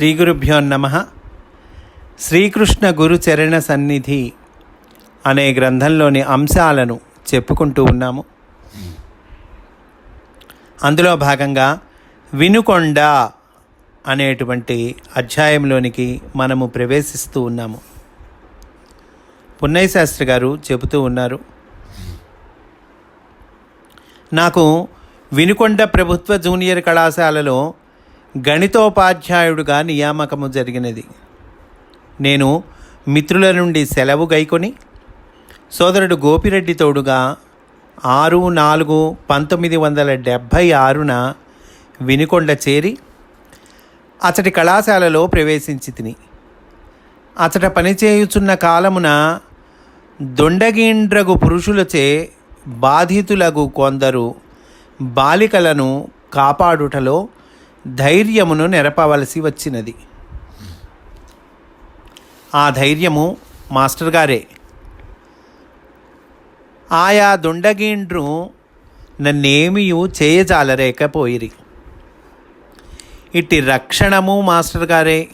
శ్రీ గురుభ్యో నమ. శ్రీకృష్ణ గురు చరణ సన్నిధి అనే గ్రంథంలోని అంశాలను చెప్పుకుంటూ ఉన్నాము. అందులో భాగంగా వినుకొండ అనేటువంటి అధ్యాయంలోనికి మనము ప్రవేశిస్తూ ఉన్నాము. పున్నయ్య శాస్త్రి గారు చెబుతూ ఉన్నారు. నాకు వినుకొండ ప్రభుత్వ జూనియర్ కళాశాలలో గణితోపాధ్యాయుడుగా నియామకము జరిగినది. నేను మిత్రుల నుండి సెలవు గైకొని సోదరుడు గోపిరెడ్డి తోడుగా ఆరు నాలుగు పంతొమ్మిది వందల డెబ్భై ఆరున వినుకొండ చేరి అతడి కళాశాలలో ప్రవేశించి తిని. అతడ పనిచేయుచున్న కాలమున దొండగీండ్రగు పురుషులచే బాధితులగు కొందరు బాలికలను కాపాడుటలో ధైర్యమును నెరపవలసి వచ్చినది. ఆ ధైర్యము మాస్టర్ గారే. ఆయా దుండగీండ్రు నన్నేమియూ చేయజాలరేకపోయిరి. ఇట్టి రక్షణము మాస్టర్ గారే.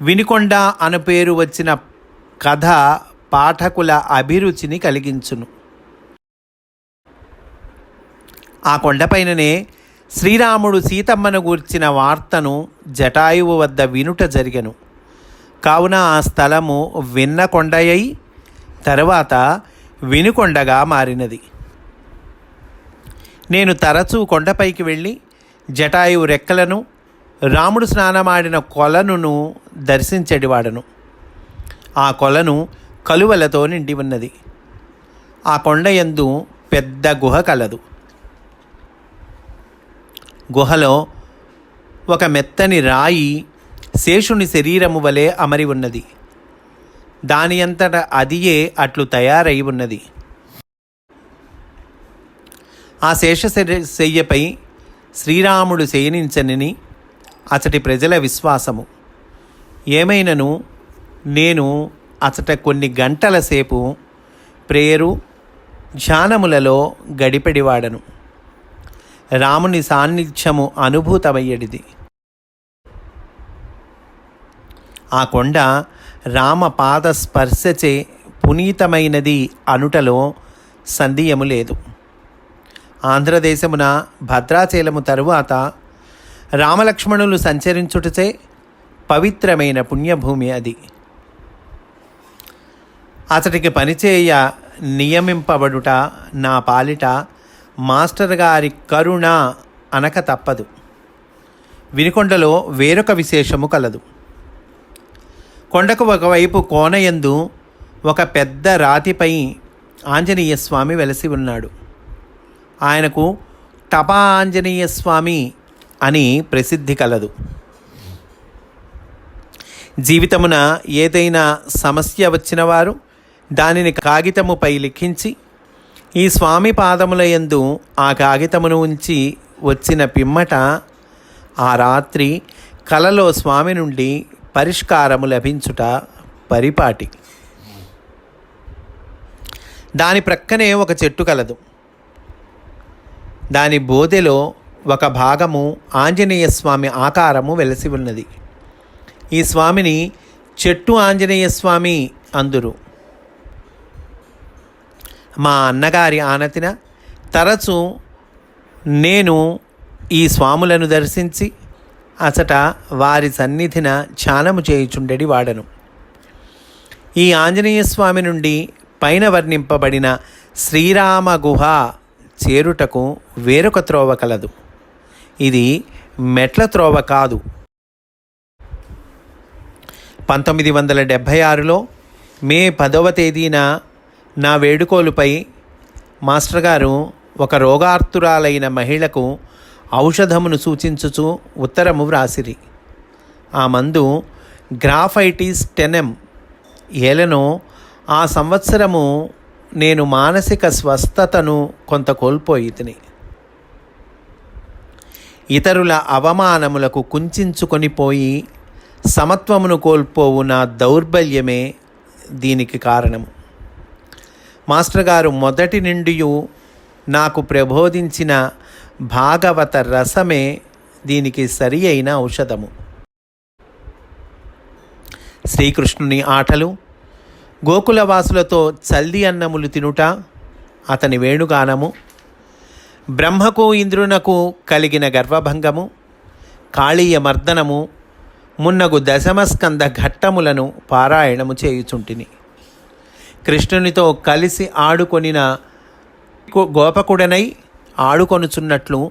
వినికొండ అను పేరు వచ్చిన కథ పాఠకుల అభిరుచిని కలిగించును. ఆ కొండపైననే శ్రీరాముడు సీతమ్మను గూర్చిన వార్తను జటాయువు వద్ద వినుట జరిగెను. కావున ఆ స్థలము విన్న కొండయై తరువాత వినుకొండగా మారినది. నేను తరచూ కొండపైకి వెళ్ళి జటాయువు రెక్కలను రాముడు స్నానమాడిన కొలనును దర్శించడివాడను. ఆ కొలను కలువలతో నిండి ఉన్నది. ఆ కొండ యందు పెద్ద గుహ కలదు. గుహలో ఒక మెత్తని రాయి శేషుని శరీరము వలె అమరి ఉన్నది. దాని అంతట అదియే అట్లు తయారై ఉన్నది. ఆ శేష శయ్యపై శ్రీరాముడు శయనించనని అతటి ప్రజల విశ్వాసము. ఏమైనను నేను అతట కొన్ని గంటల సేపు ప్రేయరు ధ్యానములలో గడిపెడివాడను. రాముని సాన్నిధ్యము అనుభూతమయ్యడిది. ఆ కొండ రామ పాద స్పర్శచే పునీతమైనది అనుటలో సందేయము లేదు. ఆంధ్రదేశమున భద్రాచలము తరువాత రామలక్ష్మణులు సంచరించుటచే పవిత్రమైన పుణ్యభూమి అది. అతడికి పనిచేయ నియమింపబడుట నా పాలిట మాస్టర్ గారి కరుణ అనక తప్పదు. వినుకొండలో వేరొక విశేషము కలదు. కొండకు ఒకవైపు కోనయందు ఒక పెద్ద రాతిపై ఆంజనేయ స్వామి వెలసి ఉన్నాడు. ఆయనకు టపా ఆంజనేయ స్వామి అని ప్రసిద్ధి కలదు. జీవితమున ఏదైనా సమస్య వచ్చిన వారు దానిని కాగితముపై లిఖించి ఈ స్వామి పాదముల యందు ఆ కాగితమును ఉంచి వచ్చిన పిమ్మట ఆ రాత్రి కలలో స్వామి నుండి పరిష్కారము లభించుట పరిపాటి. దాని ప్రక్కనే ఒక చెట్టు కలదు. దాని బోధెలో ఒక భాగము ఆంజనేయ స్వామి ఆకారము వెలసి ఉన్నది. ఈ స్వామిని చెట్టు ఆంజనేయ స్వామి అందురు. మా అన్నగారి ఆనతిన తరచు నేను ఈ స్వాములను దర్శించి అచట వారి సన్నిధిన ధ్యానము చేయుచుండెడి వాడను. ఈ ఆంజనేయ స్వామి నుండి పైన వర్ణింపబడిన శ్రీరామ గుహ చేరుటకు వేరొక త్రోవ కలదు. ఇది మెట్ల త్రోవ కాదు. పంతొమ్మిది వందల డెబ్భై ఆరులో మే పదవ తేదీన నా వేడుకోలుపై మాస్టర్ గారు ఒక రోగార్తురాలైన మహిళకు ఔషధమును సూచించుచు ఉత్తరము వ్రాసిరి. ఆ మందు గ్రాఫైటిస్ టెనెమ్ ఏలనో ఆ సంవత్సరము నేను మానసిక స్వస్థతను కొంత కోల్పోయితిని ఇతరుల అవమానములకు కుంచుకొని పోయి సమత్వమును కోల్పోవు నా దౌర్బల్యమే దీనికి కారణము. మాస్టర్ గారు మొదటి నుండి నాకు ప్రబోధించిన భాగవత రసమే దీనికి సరి అయిన ఔషధము. శ్రీకృష్ణుని ఆటలు గోకులవాసులతో చల్ది అన్నములు తినుట అతని వేణుగానము బ్రహ్మకు ఇంద్రునకు కలిగిన గర్వభంగము కాళీయ మర్దనము మున్నగు దశమస్కంద ఘట్టములను పారాయణము చేయుచుంటిని. కృష్ణునితో కలిసి ఆడుకొనిన గోపకుడనై ఆడుకొనుచున్నట్లు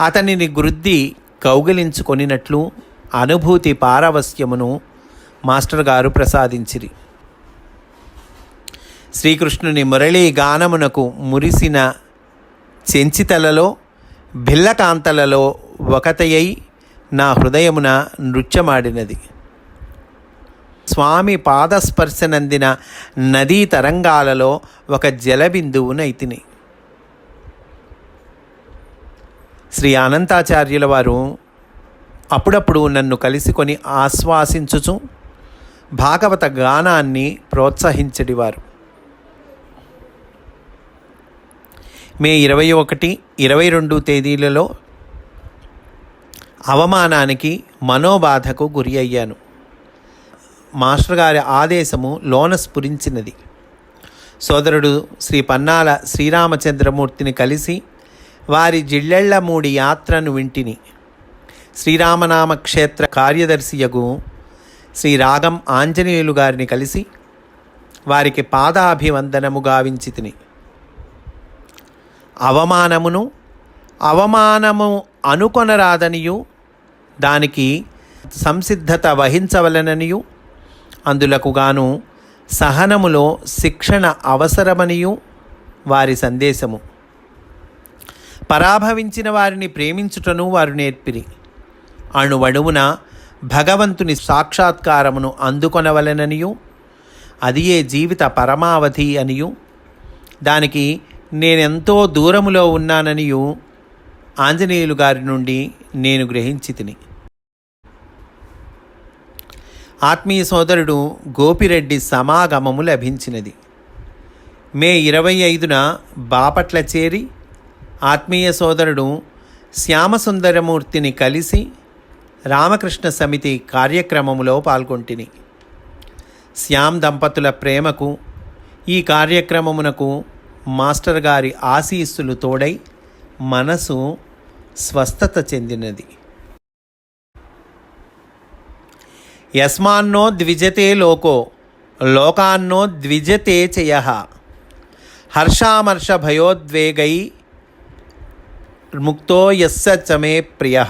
అతనిని గురుద్ది కౌగిలించుకొనినట్లు అనుభూతి పారవస్యమును మాస్టర్ గారు ప్రసాదించిరి. శ్రీకృష్ణుని మురళీ గానమునకు మురిసిన చెంచితలలో భిల్లకాంతలలో ఒకతయై నా హృదయమున నృత్యమాడినది. స్వామి పాదస్పర్శనందిన నదీ తరంగాలలో ఒక జలబిందువునైతిని శ్రీ అనంతాచార్యుల వారు అప్పుడప్పుడు నన్ను కలిసికొని ఆశ్వాసించుచు భాగవత గానాన్ని ప్రోత్సహించడివారు. మే ఇరవై ఒకటి ఇరవై రెండు తేదీలలో అవమానానికి మనోబాధకు గురి అయ్యాను. మాస్టర్ గారి ఆదేశము లోన స్ఫురించినది సోదరుడు శ్రీ పన్నాల శ్రీరామచంద్రమూర్తిని కలిసి వారి జిళ్ళెళ్ళమూడి యాత్రను వింటిని. శ్రీరామనామ క్షేత్ర కార్యదర్శియగు శ్రీ రాగం ఆంజనేయులు గారిని కలిసి వారికి పాదాభివందనము గావించి తిని అవమానమును అవమానము అనుకొనరాదనియు దానికి సంసిద్ధత వహించవలననియు అందులకు గాను సహనములో శిక్షణ అవసరమనియు వారి సందేశము. పరాభవించిన వారిని ప్రేమించుటను వారు నేర్పిరి. అణువణువున భగవంతుని సాక్షాత్కారమును అందుకొనవలెననియు. అదియే జీవిత పరమావధి అనియు. దానికి నేనెంతో దూరములో ఉన్నాననియు. ఆంజనేయులు గారి నుండి నేను గ్రహించి తిని ఆత్మీయ సోదరుడు గోపిరెడ్డి సమాగమము లభించినది. మే ఇరవై ఐదున బాపట్ల చేరి ఆత్మీయ సోదరుడు శ్యామసుందరమూర్తిని కలిసి రామకృష్ణ సమితి కార్యక్రమములో పాల్గొంటిని. శ్యామ్ దంపతుల ప్రేమకు ఈ కార్యక్రమమునకు మాస్టర్ గారి ఆశీస్సులు తోడై మనసు స్వస్థత చెందినది. యస్మాన్నో ద్విజతే లోకో లోకాన్నో ద్విజతే చయ. హర్షామర్ష భయోద్వేగై ముక్తో యస్స చమే ప్రియ.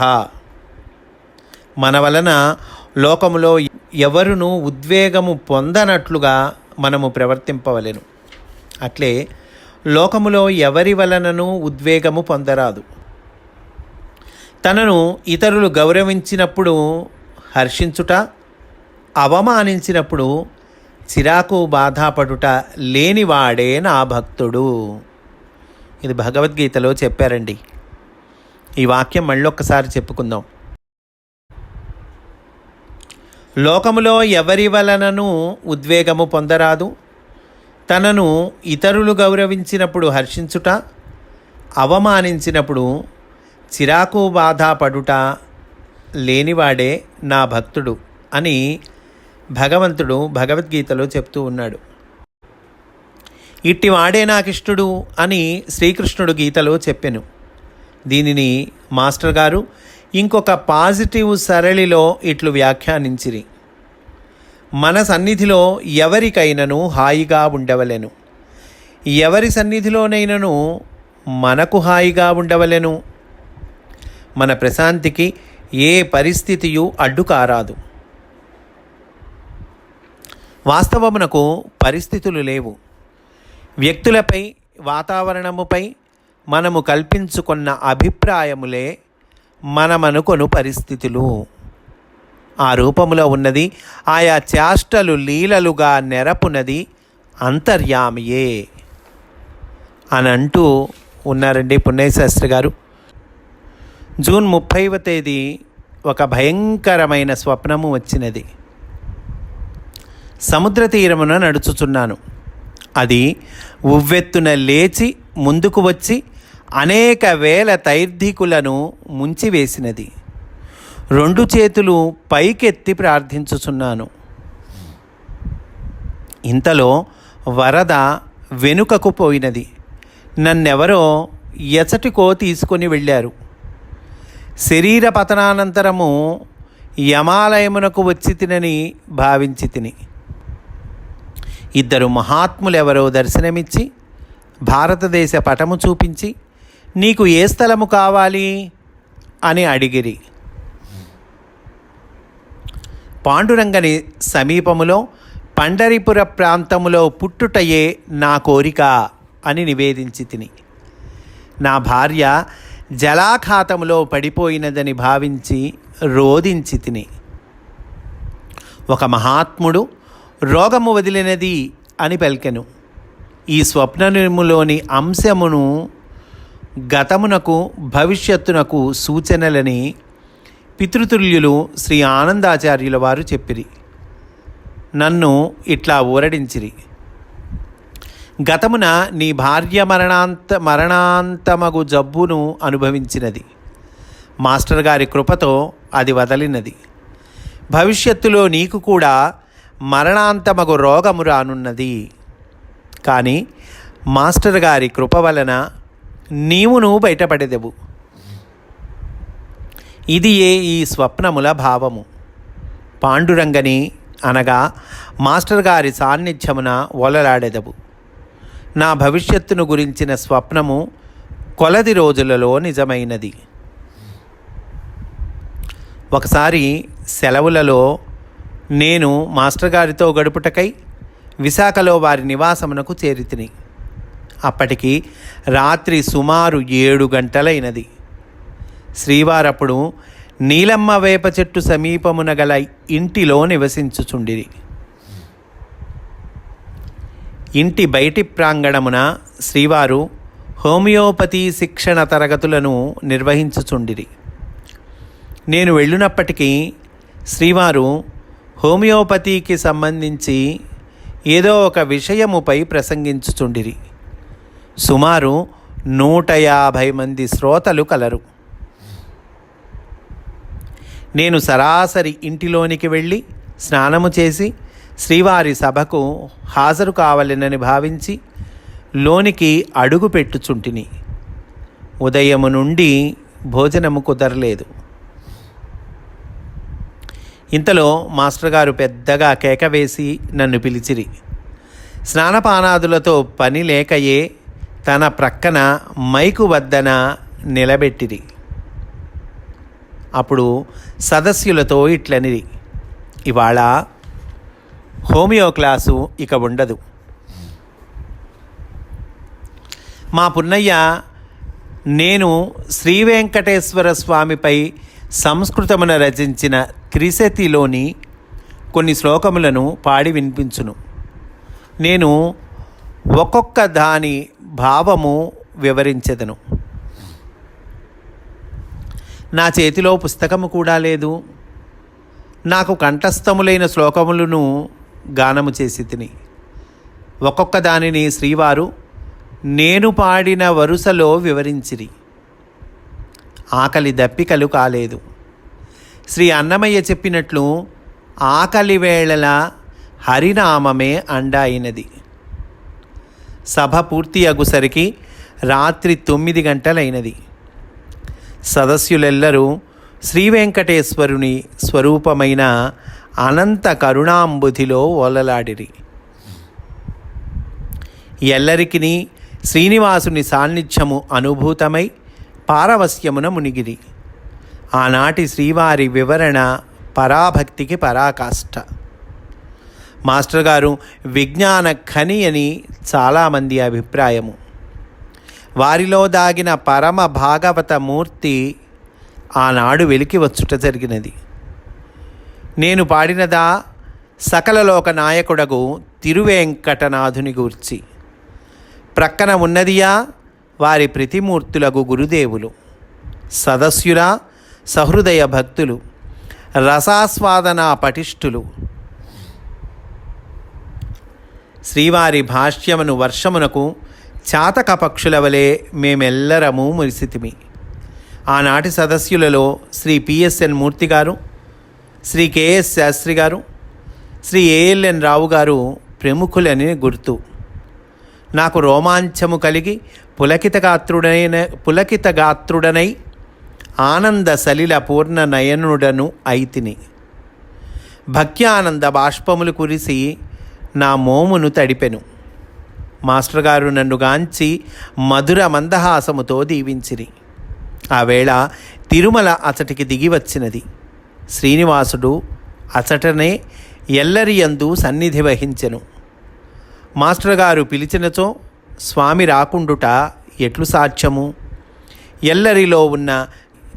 మన వలన లోకములో ఎవరును ఉద్వేగము పొందనట్లుగా మనము ప్రవర్తింపవలెను. అట్లే లోకములో ఎవరి వలనను ఉద్వేగము పొందరాదు. తనను ఇతరులు గౌరవించినప్పుడు హర్షించుట అవమానించినప్పుడు చిరాకు బాధపడుట లేనివాడే నా భక్తుడు. ఇది భగవద్గీతలో చెప్పారండి. ఈ వాక్యం మళ్ళొక్కసారి చెప్పుకుందాం. లోకములో ఎవరి వలనను ఉద్వేగము పొందరాదు. తనను ఇతరులు గౌరవించినప్పుడు హర్షించుట అవమానించినప్పుడు చిరాకు బాధపడుట లేనివాడే నా భక్తుడు అని భగవంతుడు భగవద్గీతలో చెప్తూ ఉన్నాడు. ఇట్టి వాడే నాకిష్టుడు అని శ్రీకృష్ణుడు గీతలో చెప్పెను. దీనిని మాస్టర్ గారు ఇంకొక పాజిటివ్ సరళిలో ఇట్లు వ్యాఖ్యానించిరి. మన సన్నిధిలో ఎవరికైనను హాయిగా ఉండవలెను. ఎవరి సన్నిధిలోనైనను మనకు హాయిగా ఉండవలెను. మన ప్రశాంతికి ఏ పరిస్థితియు అడ్డు కారాదు వాస్తవమునకు పరిస్థితులు లేవు. వ్యక్తులపై వాతావరణముపై మనము కల్పించుకున్న అభిప్రాయములే మనమనుకొను పరిస్థితులు. ఆ రూపములో ఉన్నది ఆయా చేష్టలు లీలలుగా నెరపునది అంతర్యామియే. అని అంటూ ఉన్నారండి పుణ్యశాస్త్రి గారు. జూన్ ముప్పైవ తేదీ ఒక భయంకరమైన స్వప్నము వచ్చినది. సముద్ర తీరమున నడుచుచున్నాను. అది ఉవ్వెత్తున లేచి ముందుకు వచ్చి అనేక వేల తైర్ధికులను ముంచివేసినది. రెండు చేతులు పైకెత్తి ప్రార్థించుచున్నాను. ఇంతలో వరద వెనుకకు పోయినది. నన్నెవరో ఎచటికో తీసుకొని వెళ్ళారు. శరీర పతనానంతరము యమాలయమునకు వచ్చి తినని భావించి తిని ఇద్దరు మహాత్ములెవరో దర్శనమిచ్చి భారతదేశ పటము చూపించి నీకు ఏ స్థలము కావాలి అని అడిగిరి. పాండురంగని సమీపములో పండరిపుర ప్రాంతములో పుట్టుటయే నా కోరిక అని నివేదించి తిని. నా భార్య జలాఖాతములో పడిపోయినదని భావించి రోధించి తిని. ఒక మహాత్ముడు రోగము వదిలినది అని పలికెను. ఈ స్వప్నములోని అంశమును గతమునకు భవిష్యత్తునకు సూచనలని పితృతుల్యులు శ్రీ ఆనందాచార్యుల వారు చెప్పిరి. నన్ను ఇట్లా ఊరడించిరి. గతమున నీ భార్య మరణాంత మరణాంతమగు జబ్బును అనుభవించినది. మాస్టర్ గారి కృపతో అది వదలినది. భవిష్యత్తులో నీకు కూడా మరణాంతమగు రోగము రానున్నది. కానీ మాస్టర్ గారి కృప వలన నీవును బయటపడేదెవు. ఇది ఏ ఈ స్వప్నముల భావము. పాండురంగని అనగా మాస్టర్ గారి సాన్నిధ్యమున ఒలలాడెదవు నా భవిష్యత్తును గురించిన స్వప్నము కొలది రోజులలో నిజమైనది. ఒకసారి సెలవులలో నేను మాస్టర్ గారితో గడుపుటకై విశాఖలో వారి నివాసమునకు చేరితిని. అప్పటికి రాత్రి సుమారు ఏడు గంటలైనది. శ్రీవారప్పుడు నీలమ్మ వేప చెట్టు సమీపమున గల ఇంటిలో నివసించుచుండిరి. ఇంటి బయటి ప్రాంగణమున శ్రీవారు హోమియోపతి శిక్షణ తరగతులను నిర్వహించుచుండిరి. నేను వెళ్ళినప్పటికీ శ్రీవారు హోమియోపతికి సంబంధించి ఏదో ఒక విషయముపై ప్రసంగించుచుండిరి. సుమారు నూట యాభై మంది శ్రోతలు కలరు. నేను సరాసరి ఇంటిలోనికి వెళ్ళి స్నానము చేసి శ్రీవారి సభకు హాజరు కావలెనని భావించి లోనికి అడుగు పెట్టుచుంటిని. ఉదయము నుండి భోజనము కుదరలేదు. ఇంతలో మాస్టర్ గారు పెద్దగా కేక వేసి నన్ను పిలిచిరి. స్నానపానాదులతో పని లేకయే తన ప్రక్కన మైకు వద్దన నిలబెట్టిరి. అప్పుడు సదస్యులతో ఇట్లనిరి. ఇవాళ హోమియో క్లాసు ఇక ఉండదు. మా పున్నయ్య నేను శ్రీ వెంకటేశ్వర స్వామిపై సంస్కృతమున రచించిన క్రిసెతిలోని కొన్ని శ్లోకములను పాడి వినిపించును. నేను ఒక్కొక్క దాని భావము వివరించెదను. నా చేతిలో పుస్తకము కూడా లేదు. నాకు కంఠస్థములైన శ్లోకములను గానము చేసి తిని. ఒక్కొక్క దానిని శ్రీవారు నేను పాడిన వరుసలో వివరించిరి. ఆకలి దప్పికలు కాలేదు. శ్రీ అన్నమయ్య చెప్పినట్లు ఆకలి వేళల హరినామమే అండ అయినది సభ పూర్తి అగుసరికి రాత్రి తొమ్మిది గంటలైనది. సదస్యులెల్లరూ శ్రీ వెంకటేశ్వరుని స్వరూపమైన అనంత కరుణాంబుధిలో ఓలలాడిరి ఎల్లరికిని శ్రీనివాసుని సాన్నిధ్యము అనుభూతమై పారవస్యమున మునిగిరి. ఆనాటి శ్రీవారి వివరణ పరాభక్తికి పరాకాష్ట. మాస్టర్ గారు విజ్ఞాన ఖని అని చాలామంది అభిప్రాయము. వారిలో దాగిన పరమ భాగవత మూర్తి ఆనాడు వెలికి వచ్చుట జరిగినది. నేను పాడినదా సకలలోక నాయకుడగు తిరువేంకటనాథుని గూర్చి. ప్రక్కన ఉన్నదియా వారి ప్రతిమూర్తులకు గురుదేవులు. సదస్యురా సహృదయ భక్తులు రసాస్వాదన పటిష్ఠులు. శ్రీవారి భాష్యమును వర్షమునకు చాతక పక్షుల వలె మేమెల్లరము మురిసితిమి. ఆనాటి సదస్యులలో శ్రీ పిఎస్ఎన్ మూర్తి గారు శ్రీ కెఎస్ శాస్త్రి గారు శ్రీ ఏఎల్ఎన్ రావు గారు ప్రముఖులని గుర్తు. నాకు రోమాంచము కలిగి పులకిత గాత్రుడైన పులకిత గాత్రుడనై ఆనంద సలిల పూర్ణ నయనుడను అయితిని. భక్త్యానంద బాష్పములు కురిసి నా మోమును తడిపెను. మాస్టర్ గారు నన్ను గాంచి మధుర మందహాసముతో దీవించిరి. ఆ వేళ తిరుమల అచటికి దిగి వచ్చినది. శ్రీనివాసుడు అచటనే ఎల్లరియందు సన్నిధి వహించెను. మాస్టర్ గారు పిలిచినచో స్వామి రాకుండుట ఎట్లు సాధ్యము? ఎల్లరిలో ఉన్న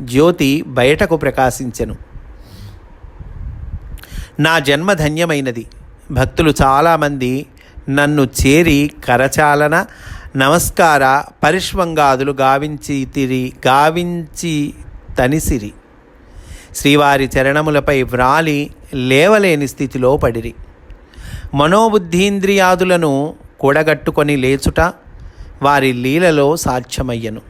జ్యోతి బయటకు ప్రకాశించెను. నా జన్మ ధన్యమైనది. భక్తులు చాలామంది నన్ను చేరి కరచాలన నమస్కార పరిష్వంగాదులు గావించి తిరి గావించి తనిసిరి. శ్రీవారి చరణములపై వ్రాలి లేవలేని స్థితిలో పడిరి. మనోబుద్ధీంద్రియాదులను కూడగట్టుకొని లేచుట వారి లీలలో సాధ్యమయ్యను.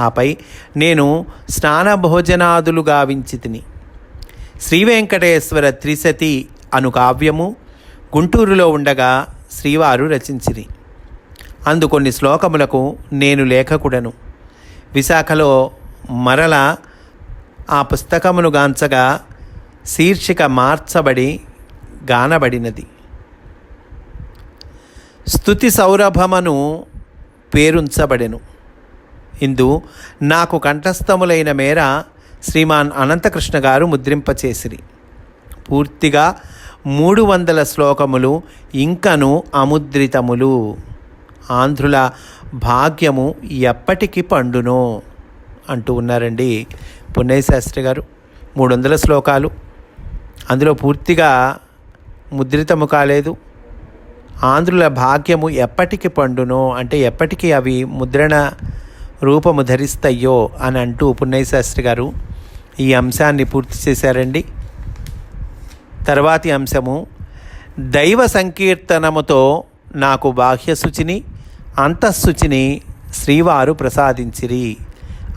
ఆపై నేను స్నాన భోజనాదులు గావించి తిని శ్రీవెంకటేశ్వర త్రిశతి అను కావ్యము గుంటూరులో ఉండగా శ్రీవారు రచించిరి. అందు కొన్ని శ్లోకములకు నేను లేఖకుడను. విశాఖలో మరల ఆ పుస్తకమును గాంచగా శీర్షిక మార్చబడి గానబడినది. స్థుతి సౌరభమను పేరుంచబడెను. ఇందు నాకు కంఠస్థములైన మేర శ్రీమాన్ అనంతకృష్ణ గారు ముద్రింపచేసిరి. పూర్తిగా మూడు వందల శ్లోకములు ఇంకను అముద్రితములు. ఆంధ్రుల భాగ్యము ఎప్పటికి పండునో అంటూ ఉన్నారండి పున్నయ్య శాస్త్రి గారు. మూడు వందల శ్లోకాలు. అందులో పూర్తిగా ముద్రితము కాలేదు. ఆంధ్రుల భాగ్యము ఎప్పటికి పండునో అంటే ఎప్పటికీ అవి ముద్రణ రూపము ధరిస్తాయో అని అంటూ పున్నయ్యశాస్త్రి గారు ఈ అంశాన్ని పూర్తి చేశారండి. తర్వాతి అంశము దైవ సంకీర్తనముతో నాకు బాహ్యశుచిని అంతఃశుచిని శ్రీవారు ప్రసాదించిరి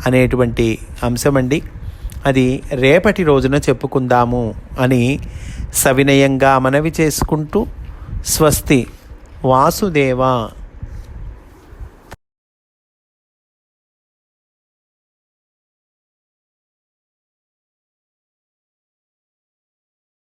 అనేటువంటి అంశమండి. అది రేపటి రోజున చెప్పుకుందాము అని సవినయంగా మనవి చేసుకుంటూ స్వస్తి వాసుదేవ